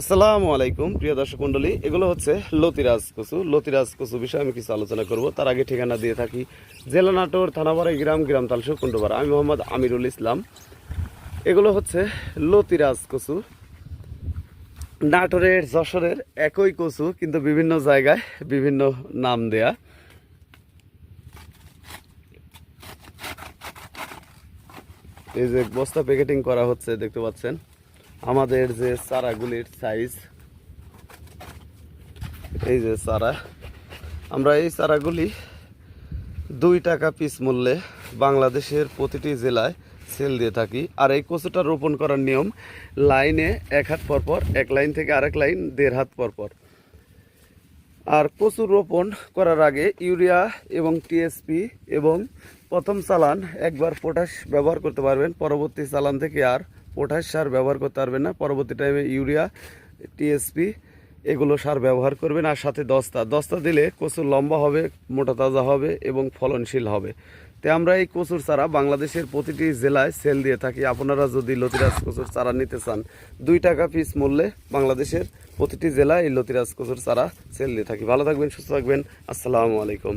আসসালামু আলাইকুম, প্রিয় দর্শক মণ্ডলী। এগুলো হচ্ছে লতিরাজ কচু। লতিরাজ কচু বিষয়ে আমি কিছু আলোচনা করব। তার আগে ঠিকানা দিয়ে থাকি জেলা নাটোর, থানাবাড়ি, গ্রাম গ্রাম তালসু কুণ্ডুবার আমি মোহাম্মদ আমিরুল ইসলাম। এগুলো হচ্ছে লতিরাজ কচু। নাটোরের, যশোরের একই কচু, কিন্তু বিভিন্ন জায়গায় বিভিন্ন নাম দেয়া। এই যে বস্তা প্যাকেটিং করা হচ্ছে, দেখতে পাচ্ছেন। আমাদের যে চারাগুলির সাইজ এই যে চারা, আমরা এই চারাগুলি দুই টাকা পিস মূল্যে বাংলাদেশের প্রতিটি জেলায় সেল দিয়ে থাকি। আর এই কচুটা রোপণ করার নিয়ম লাইনে এক হাত পরপর এক লাইন থেকে আরেক লাইন দেড় হাত পরপর আর কচু রোপণ করার আগে ইউরিয়া এবং টিএসপি এবং প্রথম চালান একবার পটাশ ব্যবহার করতে পারবেন, পরবর্তী চালান থেকে আর পটাশ সার ব্যবহার করতে পারবেন না। পরবর্তী টাইমে ইউরিয়া টিএসপি এগুলো সার ব্যবহার করবেন আর সাথে দস্তা। দস্তা দিলে কচুর লম্বা হবে, মোটা তাজা হবে এবং ফলনশীল হবে। তো আমরা এই কচুর চারা বাংলাদেশের প্রতিটি জেলায় সেল দিয়ে থাকি। আপনারা যদি লতিরাজ কচুর চারা নিতে চান, দুই টাকা পিস মূল্যে বাংলাদেশের প্রতিটি জেলায় এই লতিরাজ কচুর চারা সেল দিয়ে থাকি। ভালো থাকবেন, সুস্থ থাকবেন। আসসালামু আলাইকুম।